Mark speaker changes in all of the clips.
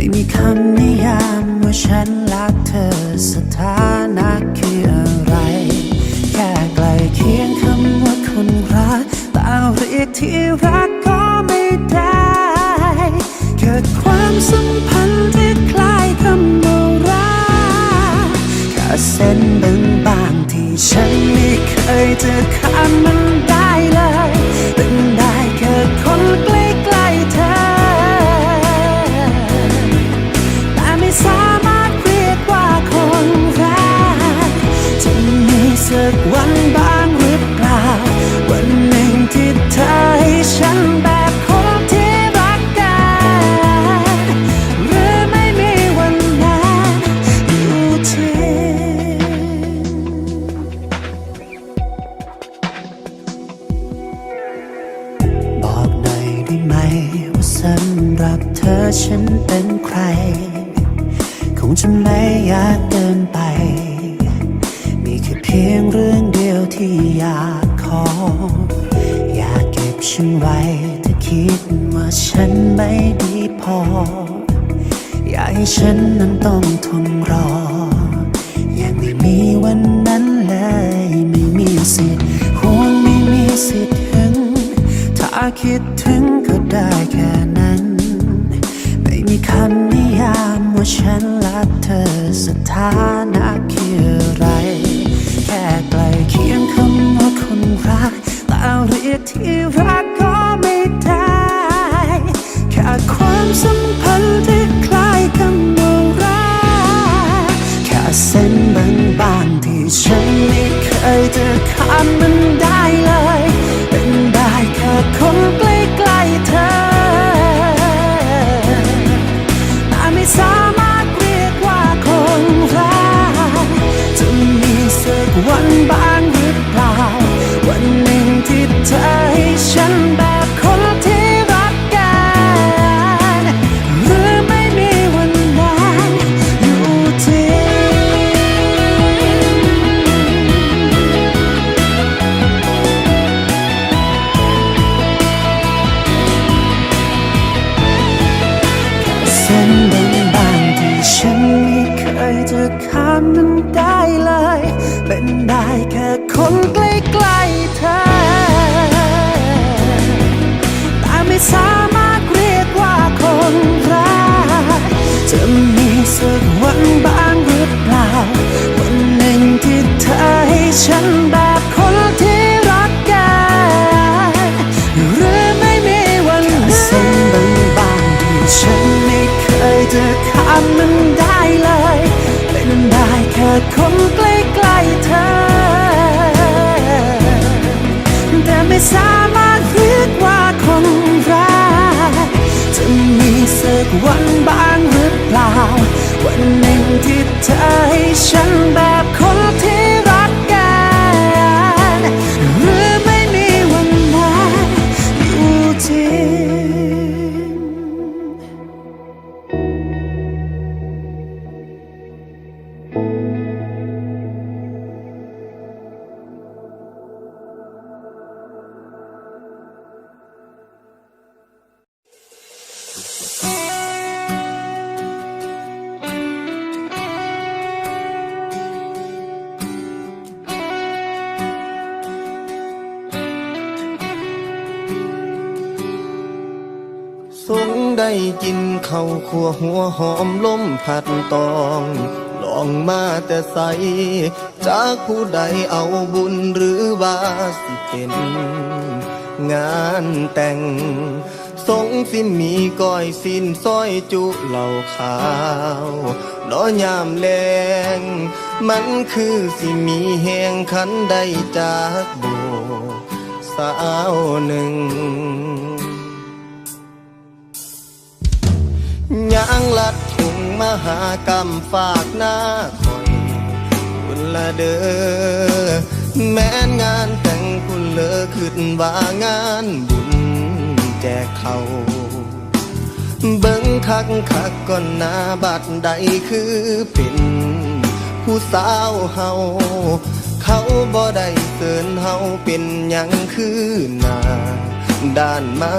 Speaker 1: ไม่มีคำนิยามว่าฉันรักเธอสถานะคืออะไร แค่ใกล้เคียงคำว่าคนรักแต่เรียกที่รักก็ไม่ได้ เกิดความสัมพันธ์ที่คล้ายคำว่ารักแค่เส้นบางบางๆที่ฉันไม่เคยจะข้ามมัน สำหรับเธอฉันเป็นใคร คงจะไม่ยากเกินไป มีแค่เพียงเรื่องเดียวที่อยากขอ อยากเก็บฉันไว้ถ้าคิดว่าฉันไม่ดีพอ อยากให้ฉันนั้นต้องทนรอ ยังไม่มีวันนั้นเลย ไม่มีสิทธิ์ห่วงไม่มีสิทธิ์หึง ถ้าคิดถึง ได้แค่นั้น ไม่มีคำนิยามว่าฉันรักเธอสถานะคืออะไร แค่ไกลเคียงคำว่าคนรักแต่เรียกที่รัก บ้างหรือเปล่า วันหนึ่งที่เธอให้ สัก สงได้กิน
Speaker 2: ข้าวขัวหัวหอมล้มผัดตอง ลองมาแต่ใส จากผู้ใดเอาบุญหรือว่าสิเป็น งานแต่ง สงสิมีก้อยสิ้นซอยจุเหล่าขาวน้อยามแลงมันคือสิมีแหงขันใดจากโบสาวหนึ่ง มหากรรมฝากหน้าคอยคุณละเด้อแม้นงานแต่งคุณเลอขึ้นว่างานบุญแจกเขาเบิ่งคักคักก่อนหน้าบัดใดคือเป็นผู้สาวเฮาเขาบ่ได้เตือนเฮาเป็นหยังคือหน้าด้านมา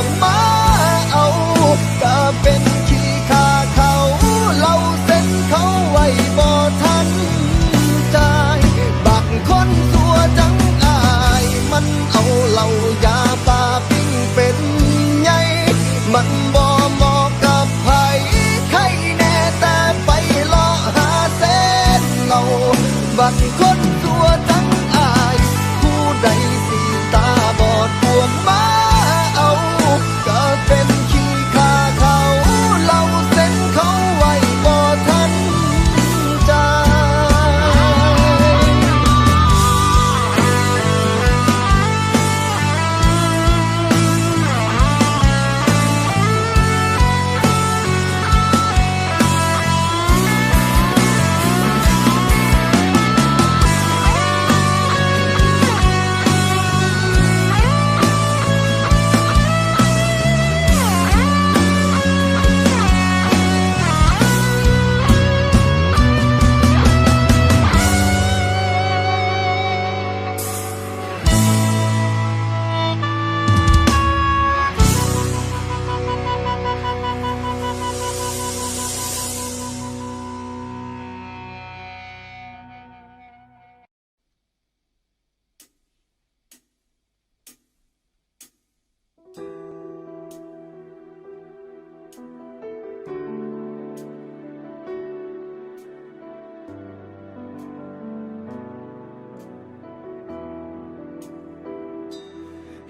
Speaker 2: อด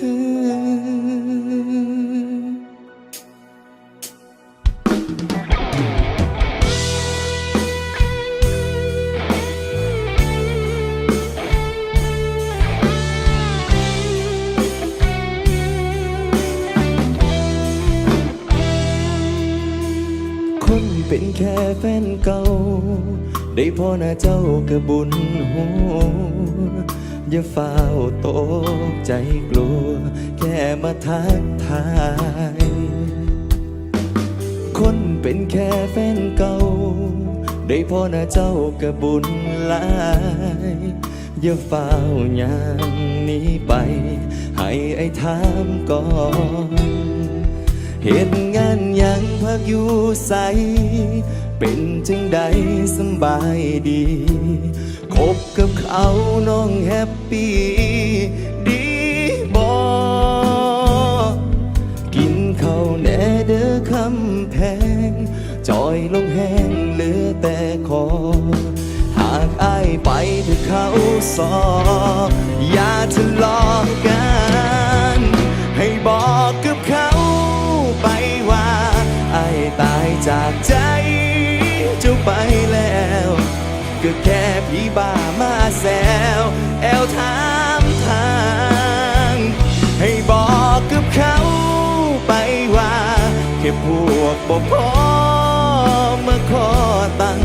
Speaker 3: คนเป็นแค่แฟนเก่า ได้พอหน้าเจ้าก็บุญหู อย่าเฝ้าตกใจกลัว แค่มาทักทาย คนเป็นแค่แฟนเก่า ได้พอหน้าเจ้ากับบุญหลายอย่าเฝ้าอย่างนี้ไป ให้ไอ้ถามก่อนเหตุงานยังพักอยู่ใส เป็นจังใดสบายดี บกับเขาน้องแฮปปี้ดีบอกินข้าวแน่เด้อคำแพงจอยลงแห้งเหลือแต่คอ หากอายไปถึงเขาสออย่าทะเลาะกัน บ้ามาแซวแอลถามทาง ให้บอกกับเขาไปว่า แค่พวกบ่พอมาขอตัง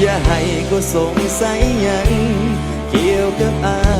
Speaker 3: อย่าให้ก็สงสัยยัง เกี่ยวกับอา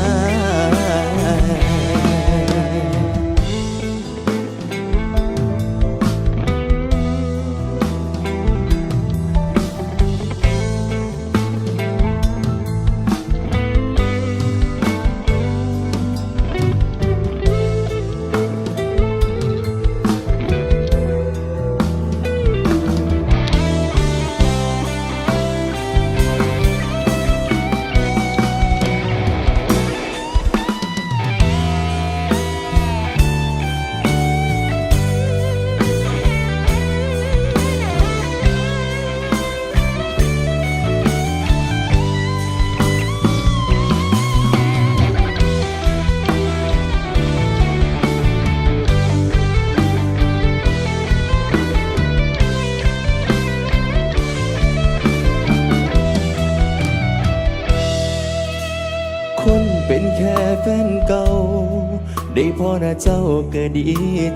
Speaker 3: น้าเจ้าก็ดี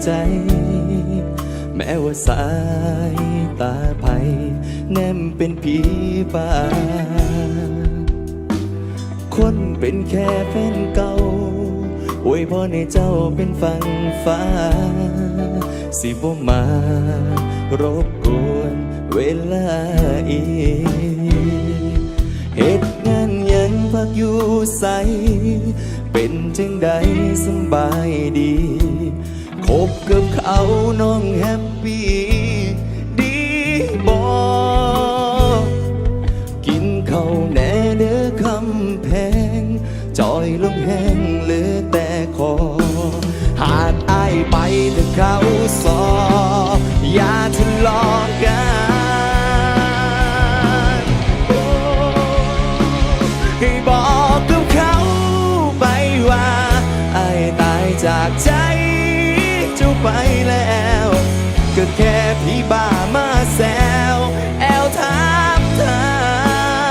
Speaker 3: ใจ แม้ว่าสายตาไผแนมเป็นผีป่า คนเป็นแค่แฟนเก่าอวยพรให้เจ้าเป็นฝั่งฟ้า สิบ่มารบกวนเวลาอีกเหตุงานยังพักอยู่ใส เป็นจังใดสบายดี คบกับเขาน้องแฮปปี้ดีบอกินเขาแน่เด้อคำแพง จอยลงแห้งเหลือแต่คอ หากอายไปถ้าเขาสอ อย่าทะเลาะกันให้บอก ไปแล้ว ก็แค่พี่บ้ามาแซวแอวถามทา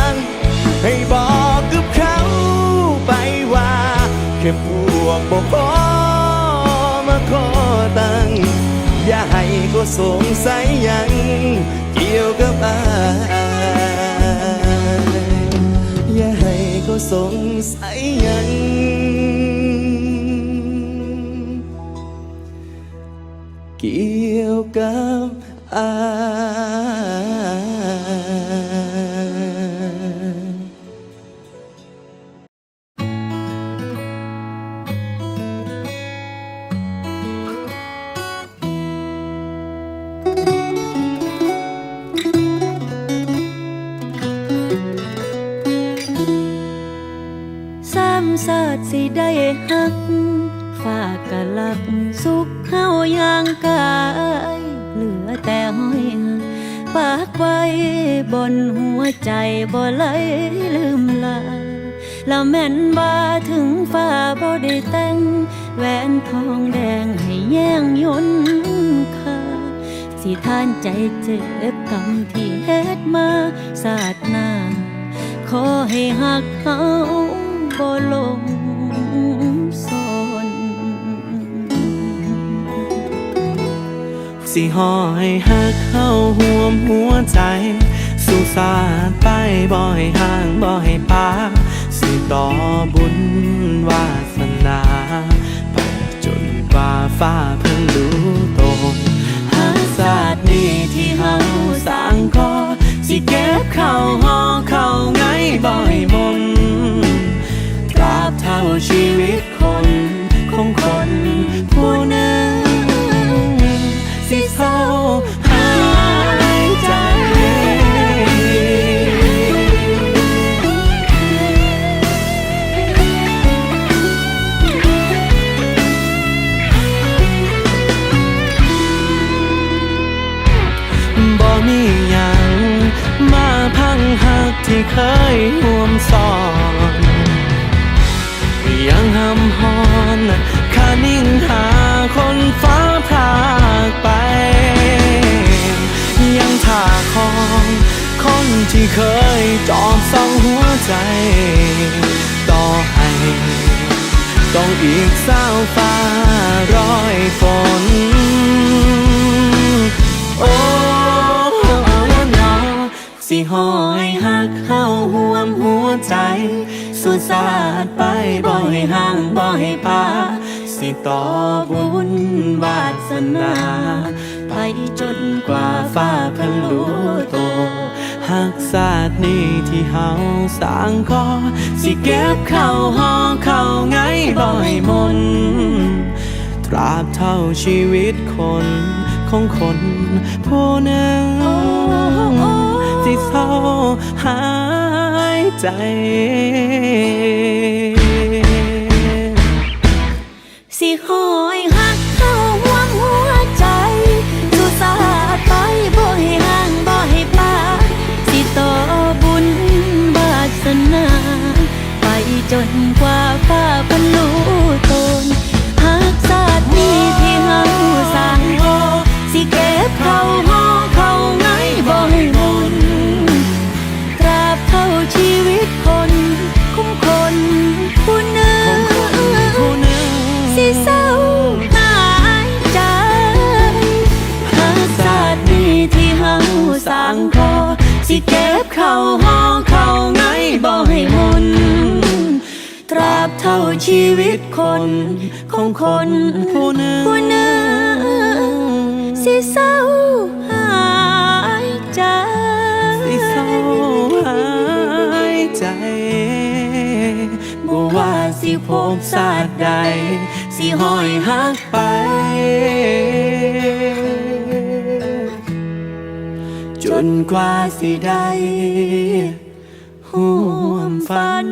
Speaker 3: งให้บอกกับเขาไปว่าแค่พวกบอกขอมาขอตังค์อย่าให้ก็สงสัยยังเกี่ยวกับอายอย่าให้เขาสงสัยยัง เกี่ยวกับอาย
Speaker 4: ปากไว้บนหัวใจบ่ไหลลืมลาแล้วแม่นบ่าถึงฟ้าบ่ได้แต่งแหวนทองแดงให้แย่งยนค่าสิท่านใจเจ็บกรรมที่เฮ็ดมาสาดหน้าขอให้หักเขาบ่ลง สิ
Speaker 5: ห่อให้หักเข้าห่วมหัวใจ สุสานไปบ่ให้ห่างบ่ให้ปาสิต่อบุญวา
Speaker 4: สนาไปจนกว่าฟ้าเพิ่งรู้ตนหาศาสตร์นี้ที่เฮาสร้างก็สิเก็บเข้าห้อเข้าไงบ่อยมนตราบเท่าชีวิต อีกเศร้าฟ้ารอยฝน โอ้นอสิหอยหักเข้าห่วมหัวใจ สุดสาดไปบ่ให้ห่างบ่ให้พาสิต่อบุญวาสนา ไปจนกว่าฟ้าเพิ่งรู้โตว หักศาสตร์นี้ที่เฮาสร้างก็สิเก็บเข้าห้องเข้าไงบ่อยมน ตราบเท่าชีวิตคนของคนผู้หนึ่งที่เศร้าหายใจ
Speaker 5: นของคน
Speaker 4: ผู้หนึ่ง
Speaker 5: ผู้หนึ่งสิเศร้าหายใจ
Speaker 4: สิเศร้าหายใจบ่ว่าสิพบศาสตร์ใด สิหอยหักไป จนกว่าสิได้ห่วมฝัน